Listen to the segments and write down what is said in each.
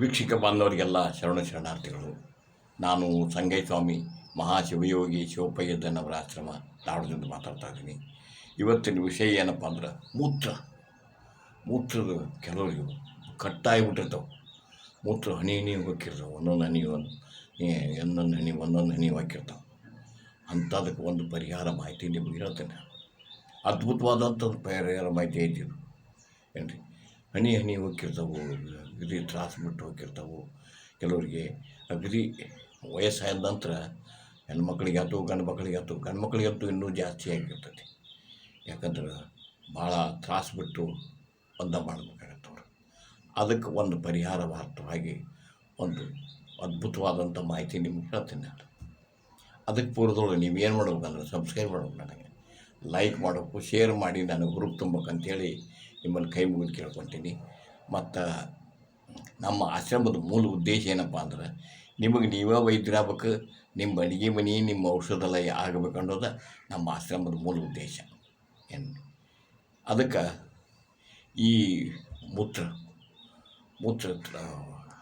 ವೀಕ್ಷಕ ಬಾಂಧವರಿಗೆಲ್ಲ ಶರಣ ಶರಣಾರ್ಥಿಗಳು, ನಾನು ಸಂಗೈ ಸ್ವಾಮಿ ಮಹಾಶಿವಯೋಗಿ ಶಿವಪ್ಪಯ್ಯದ್ದನವರ ಆಶ್ರಮ ಧಾರವಾಡದಿಂದ ಮಾತಾಡ್ತಾ ಇದ್ದೀನಿ. ಇವತ್ತಿನ ವಿಷಯ ಏನಪ್ಪ ಅಂದ್ರೆ ಮೂತ್ರ. ಮೂತ್ರದ ಕೆಲವರಿಗೆ ಕಟ್ಟಾಗಿಬಿಟ್ಟಿರ್ತಾವೆ ಮೂತ್ರ ಹನಿ ಹನಿ ಹೋಗಿರ್ತಾವೆ ಒಂದೊಂದು ಹನಿ ಒಂದು ಒಂದೊಂದು ಹನಿ ಒಂದೊಂದು ಹನಿ ಹಾಕಿರ್ತಾವೆ. ಅಂಥದಕ್ಕೆ ಒಂದು ಪರಿಹಾರ ಮಾಹಿತಿ ನಿಮಗೆ ಹೇಳ್ತೇನೆ. ಅದ್ಭುತವಾದಂಥದ್ದು ಪರಿಹಾರ ಮಾಹಿತಿ ಐತಿ ಇದು. ಏನು ರೀ ಹನಿ ಹನಿ ಹೋಗಿರ್ತಾವೆ ಅಗದಿ ತ್ರಾಸು ಬಿಟ್ಟು ಹೋಗಿರ್ತಾವೆ. ಕೆಲವರಿಗೆ ಅಗ್ರಿ ವಯಸ್ಸಾದ ನಂತರ ಹೆಣ್ಮಕ್ಳಿಗೆ ಆಯ್ತು ಗಂಡು ಮಕ್ಕಳಿಗೆ ಆಯ್ತು ಗಂಡು ಮಕ್ಕಳಿಗೆ ಅಂತೂ ಇನ್ನೂ ಜಾಸ್ತಿ ಆಗಿರ್ತೈತಿ. ಯಾಕಂದ್ರೆ ಭಾಳ ತ್ರಾಸು ಬಿಟ್ಟು ಬಂದ ಮಾಡ್ಬೇಕಾಗತ್ತೆ ಅವ್ರು. ಅದಕ್ಕೆ ಒಂದು ಪರಿಹಾರವಾರ್ಥವಾಗಿ ಒಂದು ಅದ್ಭುತವಾದಂಥ ಮಾಹಿತಿ ನಿಮ್ಗೆ ಹೇಳ್ತೀನಿ ನಾನು. ಅದಕ್ಕೆ ಪೂರ್ವದೊಳಗೆ ನೀವು ಏನು ಮಾಡ್ಬೇಕಂದ್ರೆ ಸಬ್ಸ್ಕ್ರೈಬ್ ಮಾಡ್ಬೇಕು ನನಗೆ. ಲೈಕ್ ಮಾಡಬೇಕು, ಶೇರ್ ಮಾಡಿ. ನನಗೆ ಗ್ರೂಪ್ ತುಂಬಬೇಕಂತೇಳಿ ನಿಮ್ಮಲ್ಲಿ ಕೈ ಮುಗಿದು ಕೇಳ್ಕೊತೀನಿ. ಮತ್ತು ನಮ್ಮ ಆಶ್ರಮದ ಮೂಲ ಉದ್ದೇಶ ಏನಪ್ಪ ಅಂದ್ರೆ ನಿಮಗೆ ನೀವೇ ವೈದ್ಯರಾಗಬೇಕು ನಿಮ್ಮ ಅಡುಗೆ ಮನೆ, ನಿಮ್ಮ ಔಷಧಾಲಯ ಆಗಬೇಕು ಅನ್ನೋದು ನಮ್ಮ ಆಶ್ರಮದ ಮೂಲ ಉದ್ದೇಶ ಏನು? ಅದಕ್ಕೆ ಈ ಮೂತ್ರ ಮೂತ್ರ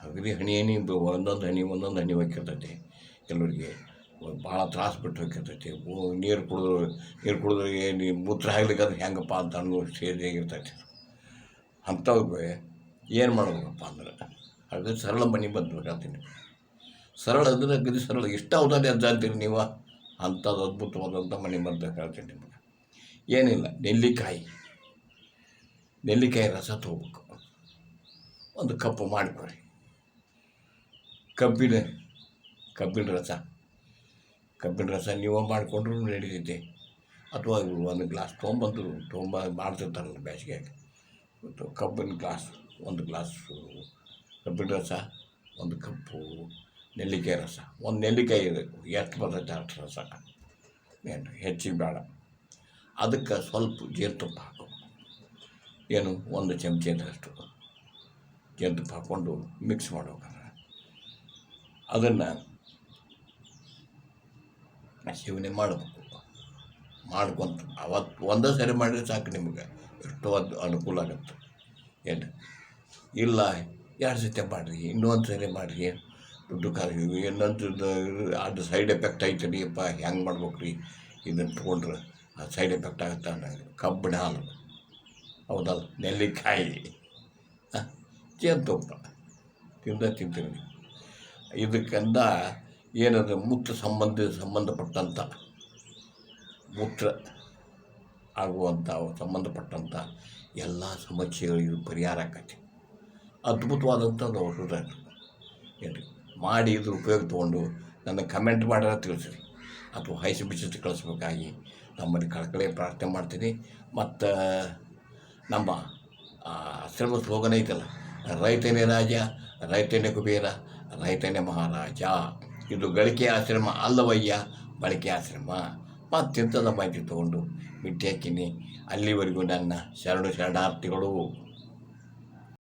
ಅಗದಿ ಹಣಿ ಹಣಿ ಒಂದೊಂದು ಹಣಿ ಒಂದೊಂದು ಹಣಿ ಹೋಗಿರ್ತೈತಿ ಕೆಲವರಿಗೆ ಭಾಳ ತ್ರಾಸು ಬಿಟ್ಟು ಹೋಗಿರ್ತೈತಿ ನೀರು ಕುಡಿದು ನೀರು ಕುಡಿದ್ರೆ ಮೂತ್ರ ಮೂತ್ರ ಅದು ಹೆಂಗಪ್ಪ ಅಂತ ಅನ್ನೋ ಸೇರಿ ಆಗಿರ್ತೈತಿ. ಅಂಥವ್ರಿಗೆ ಏನು ಮಾಡೋದಪ್ಪ ಅಂದ್ರೆ? ಅದು ಸರಳ ಮನೆ ಬಂದ್ಬೇಕಾಗ್ತೀನಿ ಸರಳ ಅಂದರೆ ಅಗದಿ ಸರಳ. ಇಷ್ಟ ಹೌದಾನೆ ಅಂತ ಅಂತೀರಿ ನೀವು? ಅಂಥದ್ದು ಅದ್ಭುತವಾದಂಥ ಮನೆ ಬರ್ಬೇಕಾಗ್ತೀನಿ ನಿಮಗೆ. ಏನಿಲ್ಲ, ನೆಲ್ಲಿಕಾಯಿ. ನೆಲ್ಲಿಕಾಯಿ ರಸ ತೊಗೋಬೇಕು. ಒಂದು ಕಪ್ಪು ಮಾಡಿಕೊಳ್ಳಿ ಕಬ್ಬಿನ ಕಬ್ಬಿನ ರಸ. ಕಬ್ಬಿನ ರಸ ನೀವು ಮಾಡಿಕೊಂಡ್ರೂ ನಡೀತೈತೆ. ಅಥವಾ ಒಂದು ಗ್ಲಾಸ್ ತೊಗೊಂಬಂದು ತೊಗೊಂಬ ಮಾಡ್ತಿರ್ತಾರಲ್ಲ ಬೇಸಿಗೆಯಾಗಿ ಕಬ್ಬಿನ ಗ್ಲಾಸ್. ಒಂದು ಗ್ಲಾಸು ಕಬ್ಬಿನ ರಸ, ಒಂದು ಕಪ್ಪು, ನೆಲ್ಲಿಕಾಯಿ ರಸ. ಒಂದು ನೆಲ್ಲಿಕಾಯಿ ಇರಬೇಕು ಎಷ್ಟು ಬರ್ತೈತೆ ಅಷ್ಟು ರಸ ಏನು, ಹೆಚ್ಚಿಗೆ ಬೇಡ. ಅದಕ್ಕೆ ಸ್ವಲ್ಪ ಜೇನುತುಪ್ಪ ಹಾಕಬೇಕು ಏನು, ಒಂದು ಚಮಚದಷ್ಟು ಜೇನುತುಪ್ಪ ಹಾಕ್ಕೊಂಡು ಮಿಕ್ಸ್ ಮಾಡ್ಬೇಕಾದ್ರೆ ಅದನ್ನು ಸೇವನೆ ಮಾಡಬೇಕು. ಮಾಡ್ಕೊಂತ, ಅವತ್ತು ಒಂದೇ ಸರಿ ಮಾಡಿದ್ರೆ ಸಾಕು ನಿಮಗೆ. ಎಷ್ಟೋ ಅದು ಅನುಕೂಲ ಆಗುತ್ತೆ. ಏನು? ಇಲ್ಲ, ಯಾರ ಜೊತೆ ಮಾಡಿರಿ? ಇನ್ನೊಂದು ಸರಿ ಮಾಡಿರಿ. ದುಡ್ಡು ಖಾಲಿ ಇನ್ನೊಂದು ಅದು ಸೈಡ್ ಎಫೆಕ್ಟ್ ಐತೆ ರೀಪ್ಪ ಹೆಂಗೆ ಮಾಡ್ಬೇಕು ರೀ ಇದನ್ನು ತೊಗೊಂಡ್ರೆ ಆ ಸೈಡ್ ಎಫೆಕ್ಟ್ ಆಗುತ್ತೆ ಅನ್ನೋ ಕಬ್ಬಿಣ ಹಾಲು. ಹೌದಲ್ಲ? ನೆಲ್ಲಿಕಾಯಿ. ಜೇನುತುಪ್ಪ. ತಿಂದ ತಿಂತೀನಿ ಇದಕ್ಕಂದ ಏನದು? ಮೂತ್ರ ಸಂಬಂಧ ಸಂಬಂಧಪಟ್ಟಂಥ ಮೂತ್ರ ಆಗುವಂಥ ಸಂಬಂಧಪಟ್ಟಂಥ ಎಲ್ಲ ಸಮಸ್ಯೆಗಳಿಗೂ ಪರಿಹಾರ ಆಕೈತಿ ಅದ್ಭುತವಾದಂಥ ಒಂದು ಔಷಧ ಏನು ಮಾಡಿ ಇದ್ರ ಉಪಯೋಗ ತೊಗೊಂಡು ನನ್ನ ಕಮೆಂಟ್ ಮಾಡ್ಯಾರ ತಿಳಿಸ್ರಿ. ಅಥವಾ ಹೈಸಿ ಬಿಸಿ ಕಳಿಸ್ಬೇಕಾಗಿ ನಮ್ಮಲ್ಲಿ ಕಳಕಳಿ ಪ್ರಾರ್ಥನೆ ಮಾಡ್ತೀನಿ. ಮತ್ತು, ನಮ್ಮ ಸರ್ವ ಸ್ಲೋಗನ್ ಐತಲ್ಲ, ರೈತನೇ ರಾಜ, ರೈತನೇ ಕುಬೇರ, ರೈತನೇ ಮಹಾರಾಜ. ಇದು ಗಳಿಕೆ ಆಶ್ರಮ ಅಲ್ಲವಯ್ಯ, ಬಳಕೆ ಆಶ್ರಮ. ಮತ್ತಿಂಥದ ಮಾಹಿತಿ ತೊಗೊಂಡು ಬಿಟ್ಟು ಹಾಕಿನಿ. ಅಲ್ಲಿವರೆಗೂ ನನ್ನ ಶರಣು ಶರಣಾರ್ಥಿಗಳು.